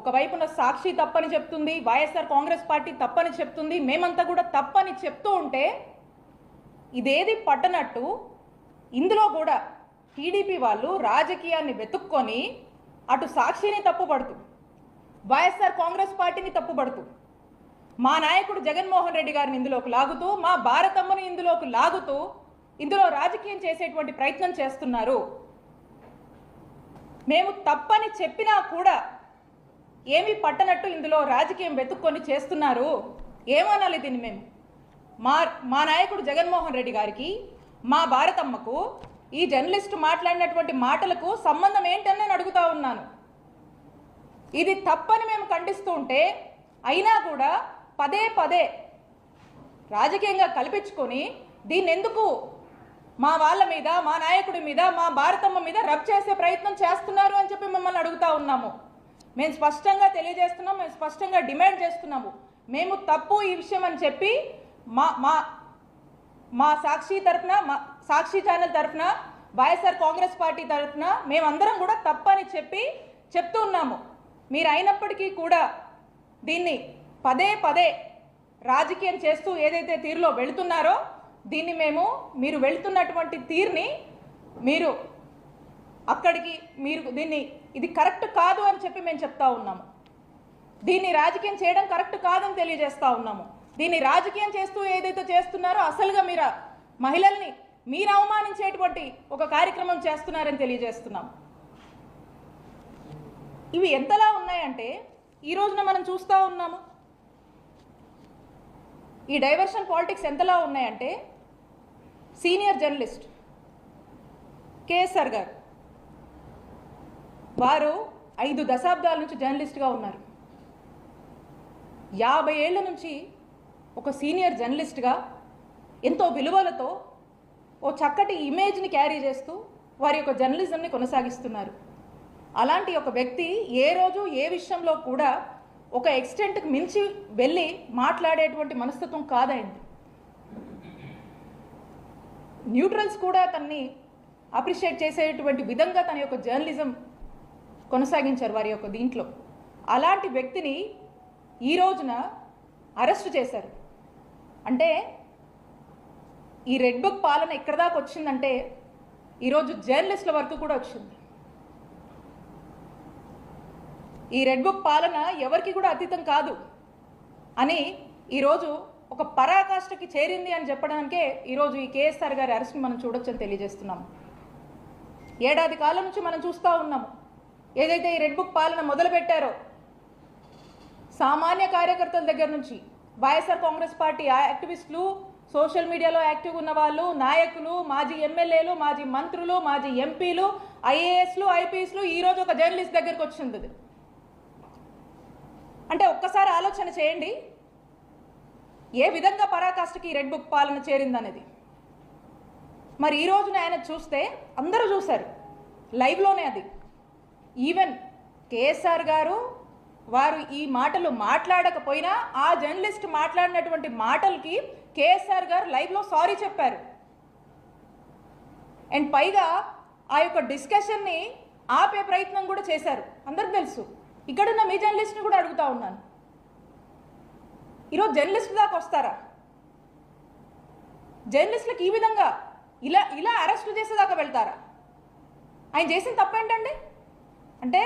ఒకవైపున సాక్షి తప్పని చెప్తుంది వైఎస్ఆర్ కాంగ్రెస్ పార్టీ తప్పని చెప్తుంది మేమంతా కూడా తప్పని చెప్తూ ఉంటే ఇదేది పట్టనట్టు? ఇందులో కూడా టీడీపీ వాళ్ళు రాజకీయాన్ని వెతుక్కొని అటు సాక్షిని తప్పుపడుతూ వైఎస్ఆర్ కాంగ్రెస్ పార్టీని తప్పుపడుతూ మా నాయకుడు జగన్మోహన్ రెడ్డి గారిని ఇందులోకి లాగుతూ మా భారతమ్మని ఇందులోకి లాగుతూ ఇందులో రాజకీయం చేసేటువంటి ప్రయత్నం చేస్తున్నారు. మేము తప్పని చెప్పినా కూడా ఏమీ పట్టనట్టు ఇందులో రాజకీయం వెతుక్కొని చేస్తున్నారు? ఏమనాలి దీన్ని మేము మా మా నాయకుడు జగన్మోహన్ రెడ్డి గారికి మా భారతమ్మకు ఈ జర్నలిస్ట్ మాట్లాడినటువంటి మాటలకు సంబంధం ఏంటని నేను అడుగుతా ఉన్నాను. ఇది తప్పని మేము ఖండిస్తూ ఉంటే అయినా కూడా పదే పదే రాజకీయంగా కల్పించుకొని దీన్ని ఎందుకు మా వాళ్ళ మీద మా నాయకుడి మీద మా భారతమ్మ మీద రబ్ చేసే ప్రయత్నం చేస్తున్నారు అని చెప్పి మిమ్మల్ని అడుగుతా ఉన్నాము. మేము స్పష్టంగా తెలియజేస్తున్నాం మేము స్పష్టంగా డిమాండ్ చేస్తున్నాము. మేము తప్పు ఈ విషయం అని చెప్పి మా మా మా సాక్షి తరఫున మా సాక్షి ఛానల్ తరఫున వైఎస్ఆర్ కాంగ్రెస్ పార్టీ తరఫున మేమందరం కూడా తప్పని చెప్పి చెప్తూ ఉన్నాము. మీరు అయినప్పటికీ కూడా దీన్ని పదే పదే రాజకీయం చేస్తూ ఏదైతే తీరులో వెళుతున్నారో దీన్ని మేము మీరు వెళుతున్నటువంటి తీరుని మీరు అక్కడికి మీరు దీన్ని ఇది కరెక్ట్ కాదు అని చెప్పి మేము చెప్తా ఉన్నాము. దీన్ని రాజకీయం చేయడం కరెక్ట్ కాదని తెలియజేస్తా ఉన్నాము. దీన్ని రాజకీయం చేస్తూ ఏదైతే చేస్తున్నారో అసలుగా మీరు మహిళల్ని మీరు అవమానించేటువంటి ఒక కార్యక్రమం చేస్తున్నారని తెలియజేస్తున్నాం. ఇవి ఎంతలా ఉన్నాయంటే ఈ రోజున మనం చూస్తూ ఉన్నాము. ఈ డైవర్షన్ పాలిటిక్స్ ఎంతలా ఉన్నాయంటే సీనియర్ జర్నలిస్ట్ కేఎస్ఆర్ గారు వారు ఐదు దశాబ్దాల నుంచి జర్నలిస్ట్గా ఉన్నారు. యాభై ఏళ్ళ నుంచి ఒక సీనియర్ జర్నలిస్ట్గా ఎంతో విలువలతో ఓ చక్కటి ఇమేజ్ని క్యారీ చేస్తూ వారి యొక్క జర్నలిజంని కొనసాగిస్తున్నారు. అలాంటి ఒక వ్యక్తి ఏ రోజు ఏ విషయంలో కూడా ఒక ఎక్స్టెంట్కి మించి వెళ్ళి మాట్లాడేటువంటి మనస్తత్వం కాదైంది న్యూట్రల్స్ కూడా తన్ని అప్రిషియేట్ చేసేటువంటి విధంగా తన యొక్క జర్నలిజం కొనసాగించారు వారి యొక్క దీంట్లో. అలాంటి వ్యక్తిని ఈ రోజున అరెస్ట్ చేశారు. అంటే ఈ రెడ్ బుక్ పాలన ఎక్కడ దాకా వచ్చిందంటే ఈరోజు జర్నలిస్టుల వరకు కూడా వచ్చింది. ఈ రెడ్ బుక్ పాలన ఎవరికి కూడా అతీతం కాదు అని ఈరోజు ఒక పరాకాష్ఠకి చేరింది అని చెప్పడానికే ఈరోజు ఈ కేఎస్ఆర్ గారి అరెస్ట్ని మనం చూడొచ్చని తెలియజేస్తున్నాము ఏడాది కాలం నుంచి మనం చూస్తూ ఉన్నాము. ఏదైతే ఈ రెడ్ బుక్ పాలన మొదలుపెట్టారో సామాన్య కార్యకర్తల దగ్గర నుంచి వైఎస్ఆర్ కాంగ్రెస్ పార్టీ యాక్టివిస్టులు సోషల్ మీడియాలో యాక్టివ్ ఉన్న వాళ్ళు నాయకులు మాజీ ఎమ్మెల్యేలు మాజీ మంత్రులు మాజీ ఎంపీలు ఐఏఎస్లు ఐపీఎస్లు ఈరోజు ఒక జర్నలిస్ట్ దగ్గరకు వచ్చింది అది. అంటే ఒక్కసారి ఆలోచన చేయండి ఏ విధంగా పరాకాష్ఠకి ఈ రెడ్ బుక్ పాలన చేరిందనేది మరి ఈ రోజున ఆయన చూస్తే అందరూ చూశారు లైవ్లోనే అది ఈవెన్ కేఎస్ఆర్ గారు వారు ఈ మాటలు మాట్లాడకపోయినా ఆ జర్నలిస్ట్ మాట్లాడినటువంటి మాటలకి కేఎస్ఆర్ గారు లైవ్లో సారీ చెప్పారు. అండ్ పైగా ఆ యొక్క డిస్కషన్ని ఆపే ప్రయత్నం కూడా చేశారు. అందరికి తెలుసు. ఇక్కడున్న మీ జర్నలిస్ట్ని కూడా అడుగుతా ఉన్నాను. ఈరోజు జర్నలిస్ట్ దాకా వస్తారా? జర్నలిస్టులకు ఈ విధంగా ఇలా ఇలా అరెస్ట్ చేసేదాకా వెళ్తారా? ఆయన చేసిన తప్పేంటండి? అంటే